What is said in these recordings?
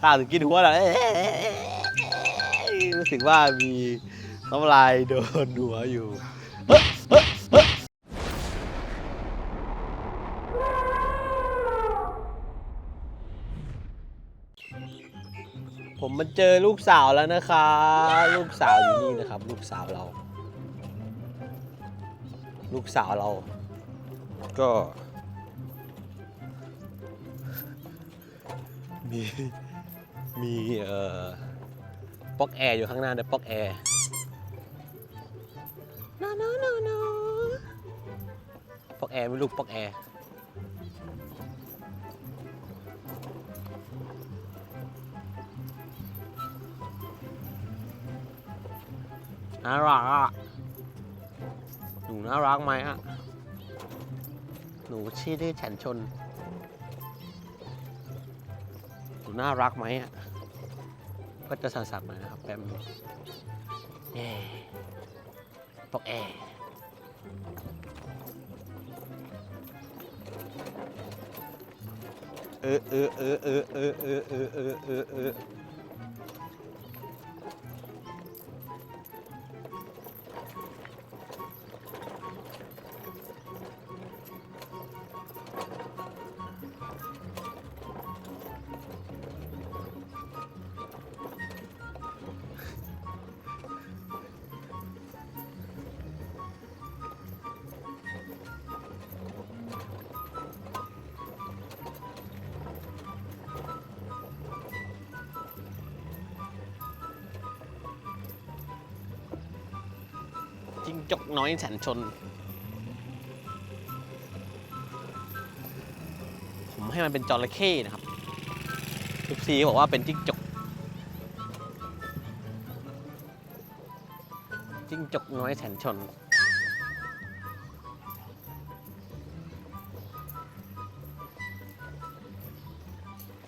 ข้าวถึงกินหัวแล้วเอ๊ะรู้สึกว่ามีน้ำลายโดนหัวอยู่ผมมาเจอลูกสาวแล้วนะครับ ลูกสาวอยู่นี่นะครับ ลูกสาวเรา ลูกสาวเรา ก็มี มีเอ่อปลั๊อกแอร์อยู่ข้างหน้าด้วยปลั๊อกแอร์ no no no no ปลั๊อกแอร์ไม่ลูกปลั๊อกแอร์น่ารักอะหนูน่ารักไหมอะ หนูชื่อดื้อฉันชน น่ารักไหมก็จะสั่นๆหน่อยนะครับแป๊บนึงเย่ปอกแอร์เออเออเออเออเออเออเออเออ จกน้อยแสนชน ผมให้มันเป็นจระเข้นะครับทุกซีบอกว่าเป็นจิ้งจก จิ้งจกน้อยแสนชน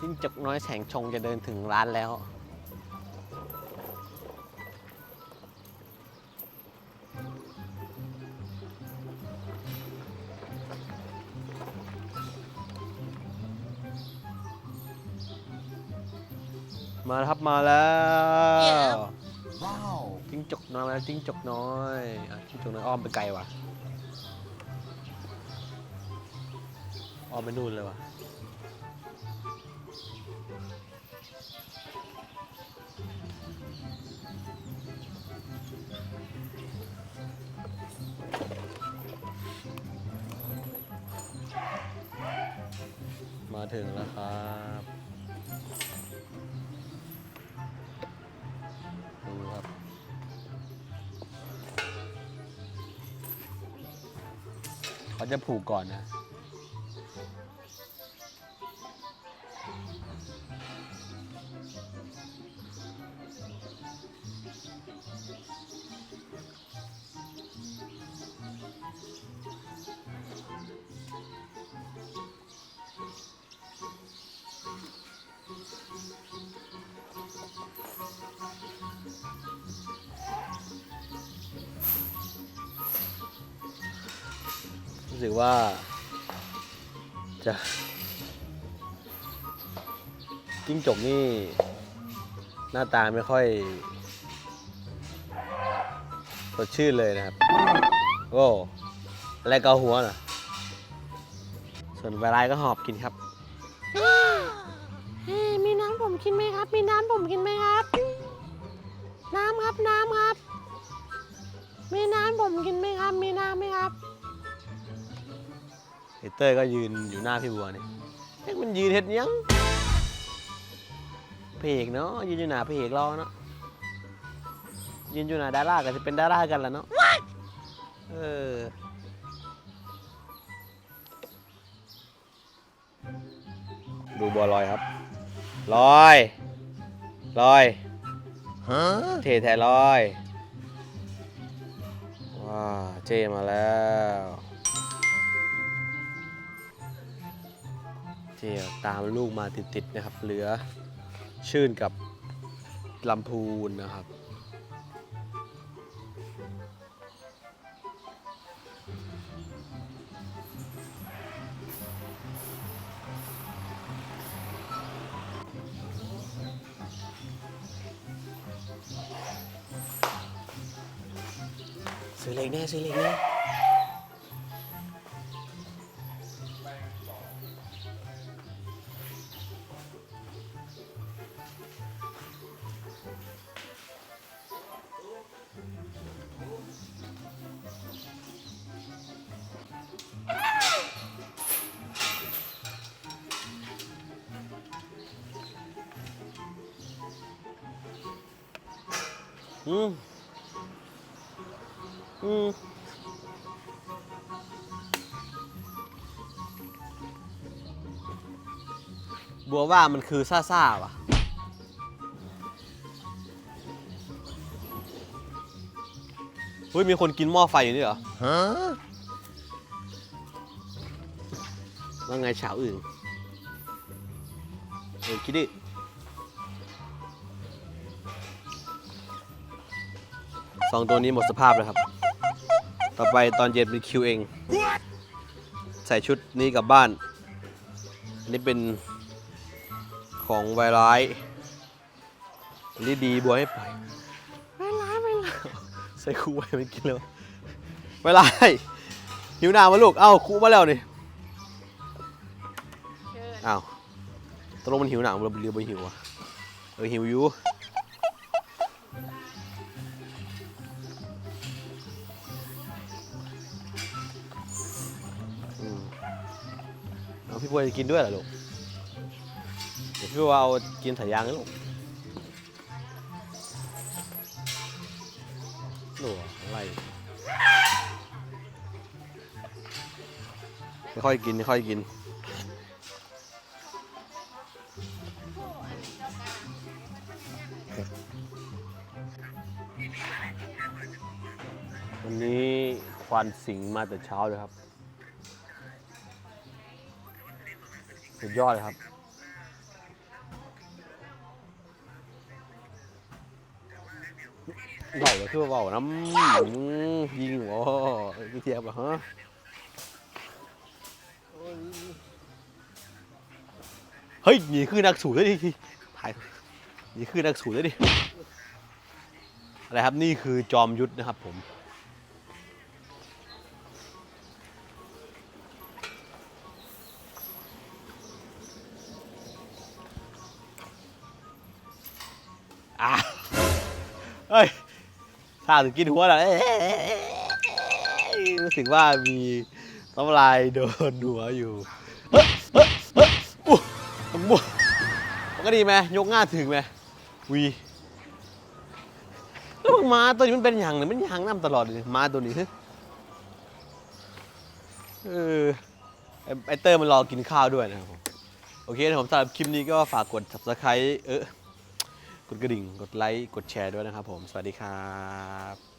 จิ้งจกน้อยแสงชงจะเดินถึงร้านแล้ว มาแล้วครับมาแล้วว้าวจิ้งจกน้อยมาแล้วจิ้งจกน้อยอะจิ้งจกน้อยอ้อมไปไกลว่ะอ้อมไปนู่นเลยว่ะมาถึงแล้วครับ ดูครับ เขาจะผูกก่อนนะ รู้สึกว่าจะจิ้งจกนี่หน้าตาไม่ค่อยสดชื่นเลยนะครับ โอ้อะไรเกาหัวน่ะ ส่วนเวลายก็หอบกินครับเฮ้มีน้ำผมกินไหมครับ มีน้ำผมกินไหมครับ น้ำครับน้ำครับ มีน้ำผมกินไหมครับ มีน้ำไหมครับ เฮเตอร์ก็ยืนอยู่หน้าพี่บัวนี่เฮ้ยมันยืนเห็ดหยังเพเอกเนาะยืนอยู่หน้าเพเอกรอเนาะยืนอยู่หน้าดาราก็จะเป็นดารากันแหล้วเนาะเออดูบัวลอยครับ ลอย ลอยฮะเทแทลอย ว้าเจมาแล้ว นี่ตามลูกมาติดๆนะครับ เหลือชื่นกับลำพูนนะครับ ซื้อเลงแน่ซื้อเลงแน่ อืมอืมบัวว่ามันคือซ่าๆว่ะ เฮ้ย มีคนกินหม้อไฟอยู่นี่เหรอ Huh? ว่าไงเฉาอื่นเออคิดดิ สองตัวนี้หมดสภาพแล้วครับ ต่อไปตอนเย็นเป็นคิวเอง ใส่ชุดนี้กลับบ้าน อันนี้เป็นของไวร้ายอันนี้ดีบัวให้ปล่อยไม่ร้ายไม่ร้ายใส่คู่ไว้ไม่กินแล้วไวร้ายหิวน้ำมาลูก เอ้าคู่มาแล้วนี่อ้าวตกลงมันหิวหนังมันเรือมันหิวอะเออหิวอยู่ พี่บัวจะกินด้วยเหรอลูก เดี๋ยวพี่บัวเอากินสายยางนะลูกหนูอะไรไม่ค่อยกินไม่ค่อยกิน วันนี้ควานสิงมาแต่เช้าเลยครับ สุดยอดเลยครับ เบาเลยคือเบาน้ำยิงหัวพี่เทียบเหรอฮะเฮ้ยนี่คือนักสูตรเลยดิถ่ายนี่คือนักสูตรเลยดิอะไรครับนี่คือจอมยุทธนะครับผม ถ้าถึงกินหัวแล้วเรู้สึกว่ามีน้ำลายโดนหัวอยู่เฮ้ยเฮ้ยเฮ้ยอู้มันมั่วมันก็ดีไหมยกง่าถึงไหมวีแล้วมึงมาตัวนี้มันเป็นอย่างเนี่ยมันยางน้ำตลอดเลยมาตัวนี้เออไอเตอร์มันรอกินข้าวด้วยนะครับโอเคนะผมสำหรับคลิปนี้ก็ฝากกด subscribe เออ กดกระดิ่ง กดไลค์ กดแชร์ด้วยนะครับผม สวัสดีครับ